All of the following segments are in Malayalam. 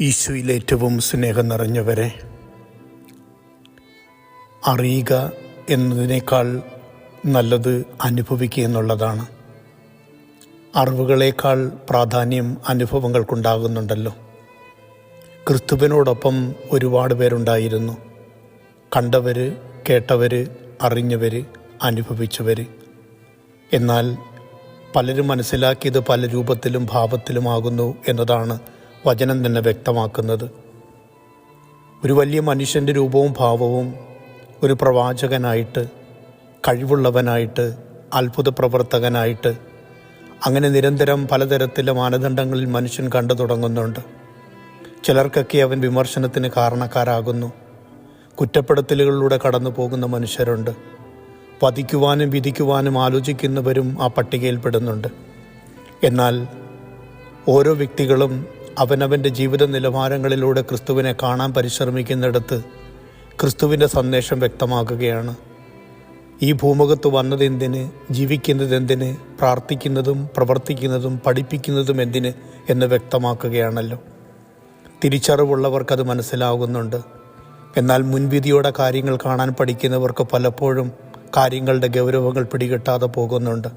ഈശോയിൽ ഏറ്റവും സ്നേഹം നിറഞ്ഞവരെ അറിയുക എന്നതിനേക്കാൾ നല്ലത് അനുഭവിക്കുക എന്നുള്ളതാണ്. അറിവുകളേക്കാൾ പ്രാധാന്യം അനുഭവങ്ങൾക്കുണ്ടാകുന്നുണ്ടല്ലോ. ക്രിസ്തുവിനോടൊപ്പം ഒരുപാട് പേരുണ്ടായിരുന്നു. കണ്ടവർ കേട്ടവർ അറിഞ്ഞവർ അനുഭവിച്ചവർ എന്നാൽ പലരും മനസ്സിലാക്കിയത് പല രൂപത്തിലും ഭാവത്തിലുമാകുന്നു എന്നതാണ് വചനം തന്നെ വ്യക്തമാക്കുന്നത്. ഒരു വലിയ മനുഷ്യന്റെ രൂപവും ഭാവവും ഒരു പ്രവാചകനായിട്ട് കഴിവുള്ളവനായിട്ട് അത്ഭുത പ്രവർത്തകനായിട്ട് അങ്ങനെ നിരന്തരം പലതരത്തിലെ മാനദണ്ഡങ്ങളിൽ മനുഷ്യൻ കണ്ടു തുടങ്ങുന്നുണ്ട്. ചിലർക്കൊക്കെ അവൻ വിമർശനത്തിന് കാരണക്കാരാകുന്നു. കുറ്റപ്പെടുത്തലുകളിലൂടെ കടന്നു പോകുന്ന മനുഷ്യരുണ്ട്. വധിക്കുവാനും വിധിക്കുവാനും ആലോചിക്കുന്നവരും ആ പട്ടികയിൽപ്പെടുന്നുണ്ട് എന്നാൽ ഓരോ വ്യക്തികളും അവനവന്റെ ജീവിത നിലവാരങ്ങളിലൂടെ ക്രിസ്തുവിനെ കാണാൻ പരിശ്രമിക്കുന്നിടത്ത് ക്രിസ്തുവിന്റെ സന്ദേശം വ്യക്തമാക്കുകയാണ്. ഈ ഭൂമുഖത്ത് വന്നത് എന്തിന് ജീവിക്കുന്നത് എന്തിന് പ്രാർത്ഥിക്കുന്നതും പ്രവർത്തിക്കുന്നതും പഠിപ്പിക്കുന്നതും എന്തിന് എന്ന് വ്യക്തമാക്കുകയാണല്ലോ. തിരിച്ചറിവുള്ളവർക്കത് മനസ്സിലാകുന്നുണ്ട്. എന്നാൽ മുൻവിധിയോടെ കാര്യങ്ങൾ കാണാൻ പഠിക്കുന്നവർക്ക് പലപ്പോഴും കാര്യങ്ങളുടെ ഗൗരവങ്ങൾ പിടികിട്ടാതെ പോകുന്നുണ്ട്.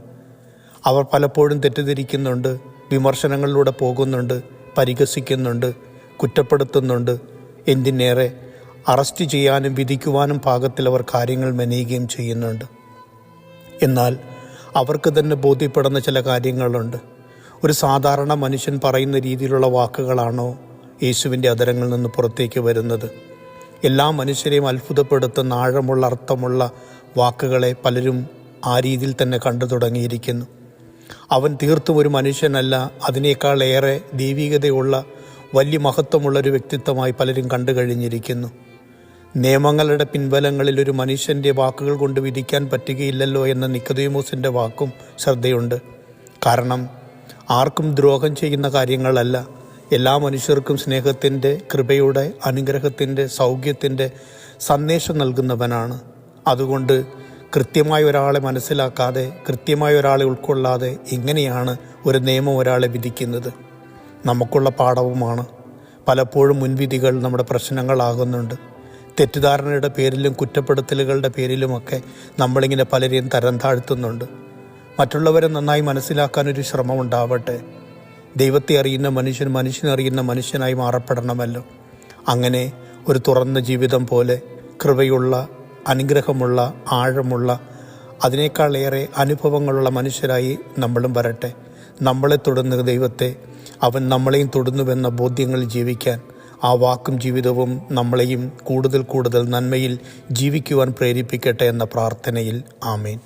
അവർ പലപ്പോഴും തെറ്റിദ്ധരിക്കുന്നുണ്ട് വിമർശനങ്ങളിലൂടെ പോകുന്നുണ്ട് പരിഹസിക്കുന്നുണ്ട് കുറ്റപ്പെടുത്തുന്നുണ്ട്. എന്തിനേറെ അറസ്റ്റ് ചെയ്യാനും വിധിക്കുവാനും പാകത്തിൽ അവർ കാര്യങ്ങൾ മെനയുകയും ചെയ്യുന്നുണ്ട്. എന്നാൽ അവർക്ക് തന്നെ ബോധ്യപ്പെടുന്ന ചില കാര്യങ്ങളുണ്ട്. ഒരു സാധാരണ മനുഷ്യൻ പറയുന്ന രീതിയിലുള്ള വാക്കുകളാണോ യേശുവിന്റെ അതരങ്ങളിൽ നിന്ന് പുറത്തേക്ക് വരുന്നത്? എല്ലാ മനുഷ്യരെയും അത്ഭുതപ്പെടുത്തുന്ന ആഴമുള്ള അർത്ഥമുള്ള വാക്കുകളെ പലരും ആ രീതിയിൽ തന്നെ കണ്ടു തുടങ്ങിയിരിക്കുന്നു. അവൻ തീർത്തും ഒരു മനുഷ്യനല്ല. അതിനേക്കാൾ ഏറെ ദൈവികതയുള്ള വലിയ മഹത്വമുള്ള ഒരു വ്യക്തിത്വമായി പലരും കണ്ടു കഴിഞ്ഞിരിക്കുന്നു. നിയമങ്ങളുടെ പിൻബലങ്ങളിൽ ഒരു മനുഷ്യന്റെ വാക്കുകൾ കൊണ്ട് വിധിക്കാൻ പറ്റുകയില്ലല്ലോ എന്ന നിക്കതീമോസിന്റെ വാക്കും ശ്രദ്ധയുണ്ട്. കാരണം ആർക്കും ദ്രോഹം ചെയ്യുന്ന കാര്യങ്ങളല്ല. എല്ലാ മനുഷ്യർക്കും സ്നേഹത്തിന്റെ കൃപയുടെ അനുഗ്രഹത്തിന്റെ സൗഖ്യത്തിന്റെ സന്ദേശം നൽകുന്നവനാണ്. അതുകൊണ്ട് കൃത്യമായ ഒരാളെ മനസ്സിലാക്കാതെ കൃത്യമായ ഒരാളെ ഉൾക്കൊള്ളാതെ എങ്ങനെയാണ് ഒരു നിയമം ഒരാളെ വിധിക്കുന്നത്? നമുക്കുള്ള പാഠവുമാണ്. പലപ്പോഴും മുൻവിധികൾ നമ്മുടെ പ്രശ്നങ്ങളാകുന്നുണ്ട്. തെറ്റിദ്ധാരണയുടെ പേരിലും കുറ്റപ്പെടുത്തലുകളുടെ പേരിലുമൊക്കെ നമ്മളിങ്ങനെ പലരെയും തരം താഴ്ത്തുന്നുണ്ട്. മറ്റുള്ളവരെ നന്നായി മനസ്സിലാക്കാനൊരു ശ്രമം ഉണ്ടാവട്ടെ. ദൈവത്തെ അറിയുന്ന മനുഷ്യൻ മനുഷ്യനെ അറിയുന്ന മനുഷ്യനായി മാറപ്പെടണമല്ലോ. അങ്ങനെ ഒരു തുറന്ന ജീവിതം പോലെ കൃപയുള്ള അനുഗ്രഹമുള്ള ആഴമുള്ള അതിനേക്കാളേറെ അനുഭവങ്ങളുള്ള മനുഷ്യരായി നമ്മളും വരട്ടെ. നമ്മളെ തൊടുന്ന ദൈവത്തെ അവൻ നമ്മളെയും തൊടുന്നുവെന്ന ബോധ്യങ്ങളിൽ ജീവിക്കാൻ ആ വാക്കും ജീവിതവും നമ്മളെയും കൂടുതൽ കൂടുതൽ നന്മയിൽ ജീവിക്കുവാൻ പ്രേരിപ്പിക്കട്ടെ എന്ന പ്രാർത്ഥനയിൽ ആമേൻ.